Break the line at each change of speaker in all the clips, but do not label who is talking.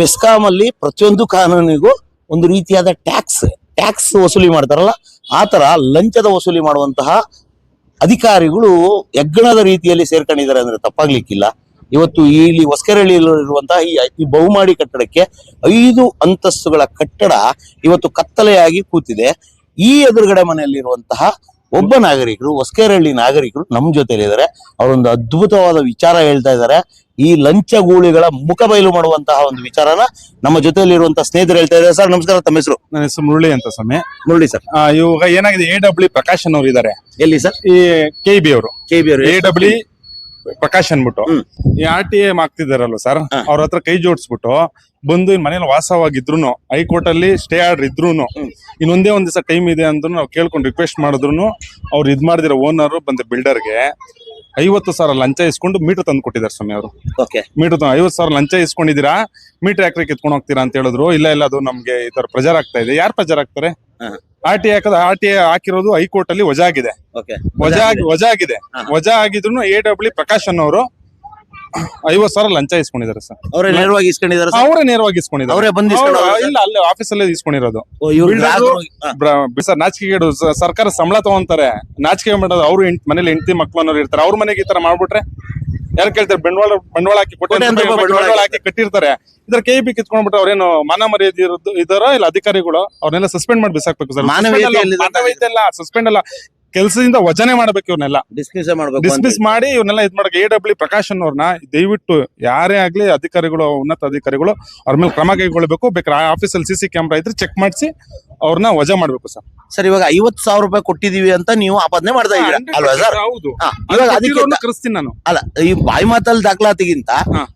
ಬೆಸ್ಕಾಂ ಅಲ್ಲಿ ಪ್ರತಿಯೊಂದು ಕಾನೂನಿಗೂ ಒಂದು ರೀತಿಯಾದ ಟ್ಯಾಕ್ಸ್ ಟ್ಯಾಕ್ಸ್ ವಸೂಲಿ ಮಾಡ್ತಾರಲ್ಲ, ಆ ತರ ಲಂಚದ ವಸೂಲಿ ಮಾಡುವಂತಹ ಅಧಿಕಾರಿಗಳು ಯಜ್ಞದ ರೀತಿಯಲ್ಲಿ ಸೇರ್ಕೊಂಡಿದ್ದಾರೆ ಅಂದ್ರೆ ತಪ್ಪಾಗ್ಲಿಕ್ಕಿಲ್ಲ. ಇವತ್ತು ಇಲ್ಲಿ ಹೊಸಕೆರಳಿರುವಂತಹ ಈ ಈ ಬಹುಮಾಡಿ ಕಟ್ಟಡಕ್ಕೆ ಐದು ಅಂತಸ್ತುಗಳ ಕಟ್ಟಡ ಇವತ್ತು ಕತ್ತಲೆಯಾಗಿ ಕೂತಿದೆ. ಈ ಎದುರುಗಡೆ ಮನೆಯಲ್ಲಿರುವಂತಹ ಒಬ್ಬ ನಾಗರಿಕರು ಹೊಸಕೆರಳ್ಳಿ ನಾಗರಿಕರು ನಮ್ಮ ಜೊತೆಲಿದ್ದಾರೆ ಅವರೊಂದು ಅದ್ಭುತವಾದ ವಿಚಾರ ಹೇಳ್ತಾ ಇದ್ದಾರೆ ಈ ಲಂಚಗೂಳಿಗಳ ಮುಖ ಬಯಲು ಮಾಡುವಂತಹ ಒಂದು ವಿಚಾರನ ನಮ್ಮ ಜೊತೆಯಲ್ಲಿರುವಂತಹ ಸ್ನೇಹಿತರು ಹೇಳ್ತಾ ಇದ್ದಾರೆ ಸರ್ ನಮಸ್ಕಾರ ತಮ್ಮ ಹೆಸರು?
ನನ್ನ ಹೆಸರು ಮುರಳಿ ಅಂತ ಸಮಯ
ಮುರಳಿ ಸರ್.
ಇವಾಗ ಏನಾಗಿದೆ ಎ ಡಬ್ಲ್ಯೂ ಪ್ರಕಾಶನ್ ಅವರು ಇದ್ದಾರೆ
ಎಲ್ಲಿ ಸರ್?
ಈ ಕೆ ಬಿ ಅವರು.
K B
A W Prakash ಅನ್ಬಿಟ್ಟು. ಈ ಆರ್ ಟಿ ಎ ಆಗ್ತಿದಾರಲ್ವ ಸರ್. ಅವ್ರ ಹತ್ರ ಕೈ ಜೋಡಿಸ್ಬಿಟ್ಟು ಬಂದು ಇನ್ ಮನೇಲಿ ವಾಸವಾಗಿದ್ರು ಹೈಕೋರ್ಟ್ ಅಲ್ಲಿ ಸ್ಟೇ ಆರ್ಡರ್ ಇದ್ರು. ಇನ್ನೊಂದೇ ಒಂದ್ ದಿವಸ ಟೈಮ್ ಇದೆ ಅಂದ್ರು ನಾವು ಕೇಳ್ಕೊಂಡು ರಿಕ್ವೆಸ್ಟ್ ಮಾಡಿದ್ರು ಅವ್ರು ಇದ್ ಮಾಡಿದಿರೋ ಓನರ್ ಬಂದ ಬಿಲ್ಡರ್ಗೆ ಐವತ್ತು ಸಾವಿರ ಲಂಚ ಇಸ್ಕೊಂಡು ಮೀಟರ್ ತಂದು ಕೊಟ್ಟಿದ್ದಾರೆ ಸ್ವಾಮಿ ಅವರು
ಓಕೆ
ಮೀಟರ್ ಐವತ್ತು ಸಾವಿರ ಲಂಚ ಇಸ್ಕೊಂಡಿದ್ದೀರಾ ಮೀಟರ್ ಯಾಕ್ರೆ ಕಿತ್ಕೊಂಡು ಹೋಗ್ತೀರಾ ಅಂತ ಹೇಳಿದ್ರು ಇಲ್ಲ ಇಲ್ಲ ಅದು ನಮ್ಗೆ ಈ ತರ ಪ್ರೆಜರ್ ಆಗ್ತಾ ಇದೆ ಯಾರು ಪ್ರೆಜರ್ ಆಗ್ತಾರೆ. ಆರ್ ಟಿ ಹಾಕದ ಆರ್ ಟಿ ಹಾಕಿರೋದು ಹೈಕೋರ್ಟ್ ಅಲ್ಲಿ ವಜಾ ಆಗಿದೆ
ಓಕೆ
ವಜಾ ವಜಾ ಆಗಿದೆ. ವಜಾ ಆಗಿದ್ರು ಎ ಡಬ್ಲ್ಯೂ ಪ್ರಕಾಶ್ ಅನ್ನೋರು ಐವತ್ ಸಾವಿರ ಲಂಚ ಇಸ್ಕೊಂಡಿದ್ದಾರೆ ಸರ್.
ಅವರೇ ನೇರವಾಗಿ ಇಸ್ಕೊಂಡಿದ್ದಾರೆ
ಅವರೇ ನೇರವಾಗಿ ಇಸ್ಕೊಂಡಿದ್ದಾರೆ.
ಅವರೇ ಬಂದು
ಇಲ್ಲ
ಅಲ್ಲೇ
ಆಫೀಸ್ ಅಲ್ಲೇ ಆಫೀಸಲ್ಲೇ ಇಸ್ಕೊಂಡಿರೋದು ಸರ್ ನಾಚಿಕೆಗೇಡು ಸರ್ಕಾರ ಸಂಬಳ ತಗೊಂತಾರೆ. ನಾಚಿಕೆ ಮಾಡೋದು ಅವ್ರು ಮನೇಲಿ ಹೆಂಡತಿ ಮಕ್ಳು ಅನ್ನೋರು ಇರ್ತಾರೆ. ಅವ್ರ ಮನೆಗೆ ಈ ತರ ಮಾಡ್ಬಿಟ್ರೆ ಯಾರು ಕೇಳ್ತಾರೆ ಬಂಡವಾಳ ಬಂಡವಾಳ ಹಾಕಿ ಕೊಟ್ಟೆ
ಬಂಡವಾಳ
ಹಾಕಿ ಕಟ್ಟಿರ್ತಾರೆ. ಇದ್ರ ಕೈ ಬಿ ಕಿತ್ಕೊಂಡ್ಬಿಟ್ಟು ಅವ್ರೇನು ಮಾನ ಮರ್ಯಾದೆ ಇರೋದು ಇದಾರೋ ಇಲ್ಲ ಅಧಿಕಾರಿಗಳು ಅವ್ರನ್ನೆಲ್ಲ ಸಸ್ಪೆಂಡ್ ಮಾಡಿ ಬಿಸಾಕ್ಬೇಕು ಸರ್.
ಮಾನವೀಯತೆ?
ಇಲ್ಲ ಸಸ್ಪೆಂಡ್ ಅಲ್ಲ ಕೆಲಸದಿಂದ ವಜನೆ ಮಾಡ್ಬೇಕು ಇವ್ರನ್ನೆಲ್ಲ.
ಡಿಸ್ಮಿಸ್ ಮಾಡ್ಬೇಕು
ಡಿಸ್ಮಿಸ್ ಮಾಡಿ ಇವ್ರನ್ನೆಲ್ಲ ಇದ್ ಮಾಡಬೇಕು ಎ ಡಬ್ಲ್ಯೂ ಪ್ರಕಾಶ್ ಅನ್ನೋರ್ನ ದಯವಿಟ್ಟು ಯಾರೇ ಆಗ್ಲಿ ಅಧಿಕಾರಿಗಳು ಉನ್ನತ ಅಧಿಕಾರಿಗಳು ಅವ್ರ ಮೇಲೆ ಕ್ರಮ ಕೈಗೊಳ್ಳಬೇಕು. ಬೇಕಾದ್ರೆ ಆಫೀಸಲ್ಲಿ ಸಿ ಸಿ ಕ್ಯಾಮ್ರಾ ಇದ್ರೆ ಚೆಕ್ ಮಾಡಿಸಿ ಅವ್ರನ್ನ ವಜಾ ಮಾಡ್ಬೇಕು ಸರ್.
ಸರ್ ಇವಾಗ ಐವತ್ ಸಾವಿರ ರೂಪಾಯಿ ಕೊಟ್ಟಿದೀವಿ ಅಂತ ನೀವು ಆಪಾದನೆ ಮಾಡ್ತಾ ಇದ್ದೀರಾ? ಅಲ್ವಾ ಸರ್?
ಹೌದು.
ಹಾ, ಇವಾಗ ಅದಕ್ಕೆ
ಕರೆಸ್ತೀನಿ ನಾನು.
ಅಲ್ಲ ಈ ಬಾಯಿ ಮಾತಲ್ಲಿ ದಾಖಲಾತಿಗಿಂತ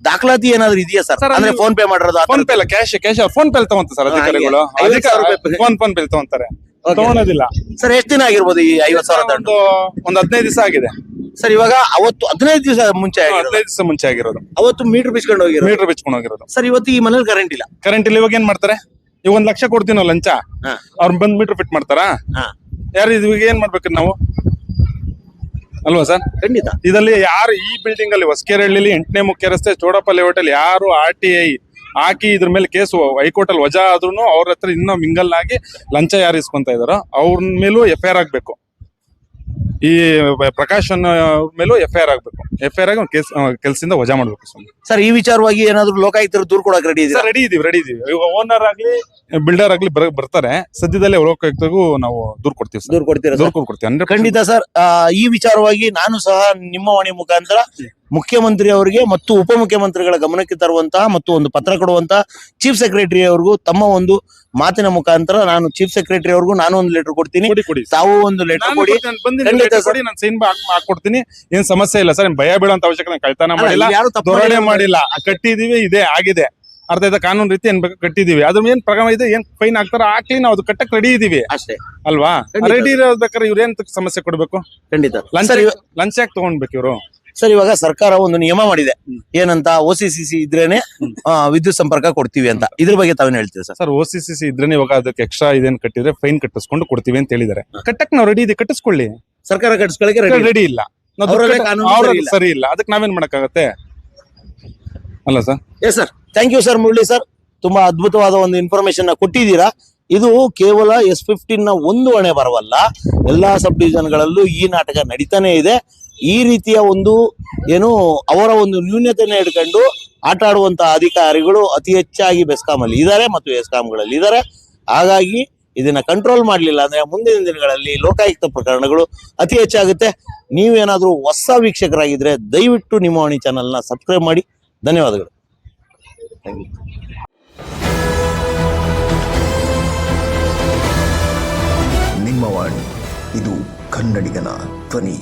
ದಾಖಲಾತಿ ಏನಾದ್ರು ಇದೆಯಾ ಸರ್?
ಸರ್,
ಅಂದ್ರೆ
ಅದು-
ಫೋನ್ ಪೇ ಮಾಡಿರೋದು ಆ
ಫೋನ್
ಥರದ್ದು?
ಪೇ ಅಲ್ಲ ಕ್ಯಾಶ್ ಕ್ಯಾಶ್ ಫೋನ್ ಪೇ ತಗೊಂತ ಸರ್ ಅಧಿಕಾರಿಗಳು
ಹಾಗೆ. ಐವತ್ತು ಸಾವಿರ ರೂಪಾಯಿ
ಫೋನ್ ಫೋನ್ ಪೇ ತಗೊಂತಾರೆ.
Okay.
ತಗೊಳೋದಿಲ್ಲ.
ಸರ್ ಎಷ್ಟು ದಿನ ಆಗಿರ್ಬೋದು ಈ ಐವತ್ ಸಾವಿರ ದಂಡು?
ಒಂದು ಒಂದ್ ಹದಿನೈದು ದಿವಸ ಆಗಿದೆ.
ಸರ್ ಇವಾಗ ಅವತ್ತು ಹದಿನೈದು ದಿವಸ ಮುಂಚೆ ಆಗಿರೋದು?
ಹದಿನೈದು ದಿವಸ ಮುಂಚೆ ಆಗಿರೋದು.
ಅವತ್ತು ಮೀಟರ್ ಬಿಚ್ಕೊಂಡು ಹೋಗಿರೋ
ಮೀಟರ್ ಬಿಚ್ಕೊಂಡು ಹೋಗಿರೋದು.
ಸರ್ ಇವತ್ತು ಈ ಮನೇಲಿ ಕರೆಂಟ್ ಇಲ್ಲ.
ಕರೆಂಟ್ ಇಲ್ಲ ಇವಾಗ ಏನ್ ಮಾಡ್ತಾರೆ? ಈಗ ಒಂದ್ ಲಕ್ಷ ಕೊಡ್ತೀನೋ ಲಂಚ?
ಹಾ.
ಅವ್ರ ಬಂದ್ ಮೀಟರ್ ಫಿಟ್ ಮಾಡ್ತಾರಾ?
ಹಾ.
ಯಾರು ಇವಾಗ ಏನ್ ಮಾಡ್ಬೇಕು ನಾವು? ಅಲ್ವಾ ಸರ್?
ಖಂಡಿತ.
ಇದರಲ್ಲಿ ಯಾರು ಈ ಬಿಲ್ಡಿಂಗ್ ಅಲ್ಲಿ ಹೊಸಕೆರಳ್ಳಿ ಎಂಟನೇ ಮುಖ್ಯ ರಸ್ತೆ ಚೋಡಪಲ್ಲಿ ಹೋಟೆಲ್ ಯಾರು ಆರ್ ಟಿ ಐ ಹಾಕಿ ಇದ್ರ ಮೇಲೆ ಕೇಸು ಹೈಕೋರ್ಟ್ ಅಲ್ಲಿ ವಜಾ ಆದ್ರೂ ಅವ್ರ ಹತ್ರ ಇನ್ನೂ ಮಿಂಗಲ್ ಆಗಿ ಲಂಚ ಯಾರು ಇಸ್ಕೊಂತ ಇದಾರೋ ಅವ್ರ ಮೇಲೂ ಎಫ್ ಐ ಆರ್ ಆಗ್ಬೇಕು. ಈ ಪ್ರಕಾಶ್ ಮೇಲೂ ಎಫ್ ಐ ಆರ್ ಆಗ್ಬೇಕು. ಎಫ್ ಐ ಆರ್ ಆಗಿ ಕೇಸ್ ಕೆಲಸದಿಂದ ವಜಾ ಮಾಡ್ಬೇಕು ಸ್ವಾಮಿ.
ಸರ್ ಈ ವಿಚಾರವಾಗಿ ಏನಾದ್ರು ಲೋಕಾಯುಕ್ತರು ದೂರ ಕೊಡಕ್ ರೆಡಿ ಇದೆ
ರೆಡಿ ಇದೀವಿ ರೆಡಿ ಇದೀವಿ. ಓನರ್ ಆಗ್ಲಿ ಬಿಲ್ಡರ್ ಆಗ್ಲಿ ಬರ- ಬರ್ತಾರೆ. ಸದ್ಯದಲ್ಲೇ ಲೋಕಾಯುಕ್ತಗೂ ನಾವು ದೂರ್ ಕೊಡ್ತೀವಿ ಸರ್.
ದೂರ ಕೊಡ್ತೀರಾ
ದೂರ್
ಸರ್
ಕೊಡ್ತೀವಿ ಅಂದ್ರೆ
ಖಂಡಿತ ಸರ್. ಆ, ಈ ವಿಚಾರವಾಗಿ ನಾನು ಸಹ ನಿಮ್ಮ ವಾಣಿ ಮುಖಾಂತರ ಮುಖ್ಯಮಂತ್ರಿ ಅವರಿಗೆ ಮತ್ತು ಉಪಮುಖ್ಯಮಂತ್ರಿಗಳ ಗಮನಕ್ಕೆ ತರುವಂತಹ ಮತ್ತು ಒಂದು ಪತ್ರ ಕೊಡುವಂತಹ ಚೀಫ್ ಸೆಕ್ರೆಟರಿ ಅವ್ರಿಗೂ ತಮ್ಮ ಒಂದು ಮಾತಿನ ಮುಖಾಂತರ ನಾನು ಚೀಫ್ ಸೆಕ್ರೆಟರಿ ಅವ್ರಿಗೂ ನಾನು ಒಂದು ಲೆಟರ್ ಕೊಡ್ತೀನಿ.
ಕೊಡಿ ಕೊಡಿ.
ತಾವು ಒಂದು ಲೆಟರ್
ನಾನು
ಕೊಡಿ.
ಕೊಡ್ತೀನಿ, ಬಂದು
ಖಂಡಿತ
letter
ಸರ್.
ನಾನು ಸೈನ್ ಹಾಕೊಡ್ತೀನಿ ಏನ್ ಸಮಸ್ಯೆ ಇಲ್ಲ ಸರ್. ಭಯ ಬೀಳೋಂತ ಅವಶ್ಯಕತೆ ಕಳ್ತಾನ ಮಾಡಿಲ್ಲ. ದೊರಡೆ
ಮಾಡಿಲ್ಲ.
ಕಟ್ಟಿದೀವಿ ಇದೆ ಆಗಿದೆ. ಅರ್ಧ ಆಯ್ತಾ ಕಾನೂನು ರೀತಿ ಏನ್ ಬೇಕು ಕಟ್ಟಿದೀವಿ. ಅದ್ರ ಏನ್ ಪ್ರಗಮ ಇದೆ ಏನ್ ಫೈನ್ ಹಾಕ್ತಾರ ಹಾಕ್ಲಿ ನಾವು ಅದು ಕಟ್ಟಕ್ ರೆಡಿ ಇದೀವಿ.
ಅಷ್ಟೇ.
ಅಲ್ವಾ? ರೆಡಿ ಇರೋದಕ್ಕಾರೆ ಇವ್ರ ಏನ್ ಸಮಸ್ಯೆ ಕೊಡ್ಬೇಕು?
ಖಂಡಿತ.
ಲಂಚ್ ಲಂಚ ಯಾಕೆ ತಗೊಂಡ್ಬೇಕು ಇವರು.
ಸರ್ ಇವಾಗ ಸರ್ಕಾರ ಒಂದು ನಿಯಮ ಮಾಡಿದೆ. ಏನಂತ ಓ ಸಿ ಸಿ ಸಿ ಇದ್ರೇನೆ ವಿದ್ಯುತ್ ಸಂಪರ್ಕ ಕೊಡ್ತೀವಿ ಅಂತ. ಇದ್ರ ಬಗ್ಗೆ ತಾವೇನ್ ಹೇಳ್ತೀವಿ sir?
Sir O C C C ಇದ್ರೇನೆ ಇವಾಗ ಅದಕ್ಕೆ ಎಕ್ಸ್ಟ್ರಾ ಇದೇನ್ ಕಟ್ಟಿದ್ರೆ ಫೈನ್ ಕಟ್ಟಿಸ್ಕೊಂಡು ಕೊಡ್ತೀವಿ ಅಂತ ಹೇಳಿದ್ದಾರೆ. ಕಟ್ಟಕ್ ನಾವು ರೆಡಿ ಇದೆ ಕಟ್ಟಿಸ್ಕೊಳ್ಳಿ.
ಸರ್ಕಾರ ಕಟ್ಟಿಸ್ಕೊಳ್ಳಿ ರೆಡಿ
ಇಲ್ಲ.
ಸರಿ ಇಲ್ಲ.
ಅದಕ್ಕೆ ನಾವೇನ್ ಮಾಡಕ್ಕಾಗತ್ತೆ? ಅಲ್ಲ sir?
Yes sir thank you sir Murali sir ತುಂಬಾ ಅದ್ಭುತವಾದ ಒಂದು ಇನ್ಫಾರ್ಮೇಶನ್ ಕೊಟ್ಟಿದ್ದೀರಾ. ಇದು ಕೇವಲ ಎಸ್ ಫಿಫ್ಟೀನ್ನ ಒಂದು ಹಣೆ ಬರವಲ್ಲ. ಎಲ್ಲಾ ಸಬ್ ಡಿವಿಷನ್ಗಳಲ್ಲೂ ಈ ನಾಟಕ ನಡೀತಾನೆ ಇದೆ. ಈ ರೀತಿಯ ಒಂದು ಏನು ಅವರ ಒಂದು ನ್ಯೂನ್ಯತೆಯನ್ನು ಹಿಡ್ಕೊಂಡು ಆಟ ಆಡುವಂತಹ ಅಧಿಕಾರಿಗಳು ಅತಿ ಹೆಚ್ಚಾಗಿ ಬೆಸ್ಕಾಮಲ್ಲಿ ಇದ್ದಾರೆ ಮತ್ತು ಎಸ್ಕಾಂಗಳಲ್ಲಿ ಇದ್ದಾರೆ. ಹಾಗಾಗಿ ಇದನ್ನ ಕಂಟ್ರೋಲ್ ಮಾಡಲಿಲ್ಲ ಅಂದ್ರೆ ಮುಂದಿನ ದಿನಗಳಲ್ಲಿ ಲೋಕಾಯುಕ್ತ ಪ್ರಕರಣಗಳು ಅತಿ ಹೆಚ್ಚಾಗುತ್ತೆ. ನೀವೇನಾದರೂ ಹೊಸ ವೀಕ್ಷಕರಾಗಿದ್ರೆ ದಯವಿಟ್ಟು ನಿಮ್ಮ ವಾಣಿ ಚಾನೆಲ್ನ ಸಬ್ಸ್ಕ್ರೈಬ್ ಮಾಡಿ. ಧನ್ಯವಾದಗಳು. ಥ್ಯಾಂಕ್
ನಿಮ್ಮ ವಾಣಿ, ಇದು ಕನ್ನಡಿಗನ ಧ್ವನಿ.